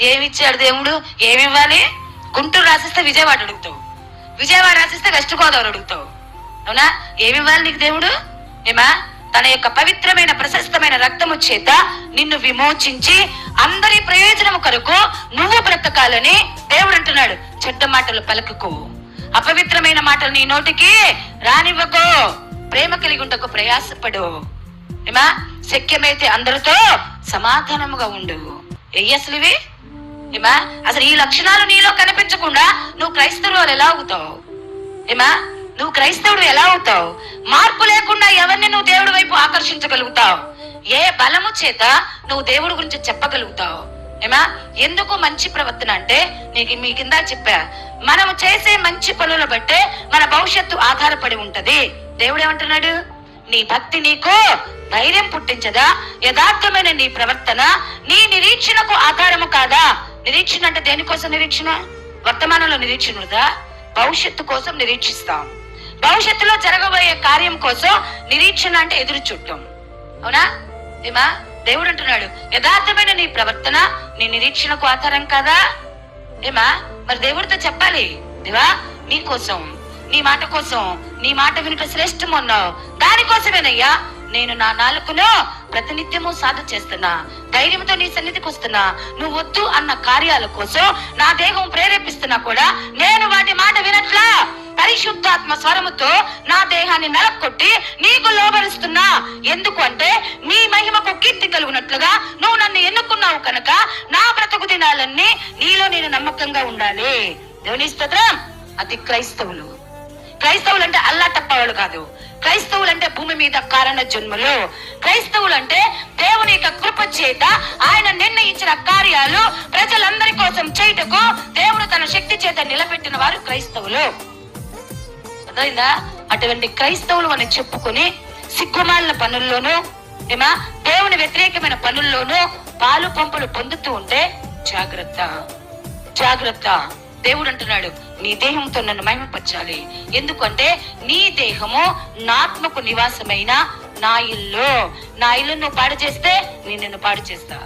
ఏమిచ్చాడు దేవుడు? ఏమి ఇవ్వాలి గుంటూరు రాసిస్తే విజయవాడ అడుగుతావు. విజయవాడ రాసిస్తే వెస్ట్ గోదావరి అడుగుతావు. అవునా? ఏమి ఇవ్వాలి నీకు దేవుడు? ఏమా? తన యొక్క పవిత్రమైన ప్రశస్తమైన రక్తము చేత నిన్ను విమోచించి అందరి ప్రయోజనము కొరకు నువ్వు బ్రతకాలని దేవుడు అంటున్నాడు. చెడ్డ మాటలు పలకకు. అపవిత్రమైన మాటలు నీ నోటికి రానివ్వకో. ప్రేమ కలిగి ఉండకు ప్రయాసపడు. ఏమా? శక్యమైతే అందరితో సమాధానముగా ఉండు. ఎయ్యి అసలు ఇవి? ఏమా? అసలు ఈ లక్షణాలు నీలో కనిపించకుండా నువ్వు క్రైస్తవులు ఎలా అవుతావు? ఏమా? నువ్వు క్రైస్తవుడు ఎలా అవుతావు? మార్పు లేకుండా ఎవరిని నువ్వు దేవుడి వైపు ఆకర్షించగలుగుతావు? ఏ బలము చేత నువ్వు దేవుడి గురించి చెప్పగలుగుతావు? ఏమా? ఎందుకు మంచి ప్రవర్తన అంటే నీకు మీ కింద చెప్పా. మనము చేసే మంచి పనుల బట్టే మన భవిష్యత్తు ఆధారపడి ఉంటది. దేవుడు ఏమంటున్నాడు నీ భక్తి నీకు ధైర్యం పుట్టించదా? యథార్థమైన నీ ప్రవర్తన నీ నిరీక్షణకు ఆధారము కాదా? నిరీక్షణ అంటే దేనికోసం నిరీక్షణ? వర్తమానంలో నిరీక్షణ ఉందా భవిష్యత్తు కోసం నిరీక్షిస్తాం. భవిష్యత్తులో జరగబోయే కార్యం కోసం నిరీక్షణ అంటే ఎదురు చూడటం. అవునా? ఏమా? దేవుడు అంటున్నాడు యథార్థమైన నీ ప్రవర్తన నీ నిరీక్షణకు ఆధారం కదా? ఏమా? మరి దేవుడితో చెప్పాలి. దేవా నీ కోసం నీ మాట కోసం నీ మాట వినుట శ్రేష్టం అన్నావు దానికోసమేనయ్యా నేను నా నాలుకలో ప్రతినిత్యము సాధ చేస్తున్నా. ధైర్యంతో నీ సన్నిధికి వస్తున్నా. నువ్వు వద్దు అన్న కార్యాల కోసం నా దేహం ప్రేరేపిస్తున్నా కూడా నేను వాటి మాట వినట్లా. పరిశుద్ధాత్మ స్వరముతో నా దేహాన్ని నలకొట్టి నీకు లోబరుస్తున్నా. ఎందుకు అంటే నీ మహిమకు కీర్తి కలుగునట్లుగా నువ్వు నన్ను ఎన్నుకున్నావు కనుక నా బ్రతుకు దినాలన్నీ నీలో నేను నమ్మకంగా ఉండాలి. దేవుని స్తోత్రం. అది క్రైస్తవులు. క్రైస్తవులు అంటే అల్లా తప్పవాళ్ళు కాదు. క్రైస్తవులు అంటే భూమి మీద కారణ జన్మలు. క్రైస్తవులు అంటే దేవుని యొక్క కృప చేత ఆయన నిర్ణయించిన కార్యాలు ప్రజలందరి కోసం చేయుటకు దేవుడు తన శక్తి చేత నిలబెట్టిన వారు క్రైస్తవులు. అర్థమైందా? అటువంటి క్రైస్తవులు అని చెప్పుకొని సిగ్గుమాలిన పనుల్లోనూ ఏమా? దేవుని వ్యతిరేకమైన పనుల్లోనూ పాలు పంపులు పొందుతూ ఉంటే జాగ్రత్త. జాగ్రత్త. దేవుడు అంటున్నాడు నీ దేహంతో నన్ను మహిమపరచాలి. ఎందుకంటే నీ దేహము నాత్మకు నివాసమైన నా ఇల్లు. నా ఇల్లు నువ్వు పాడు చేస్తే నేను నిన్ను పాడు చేస్తా.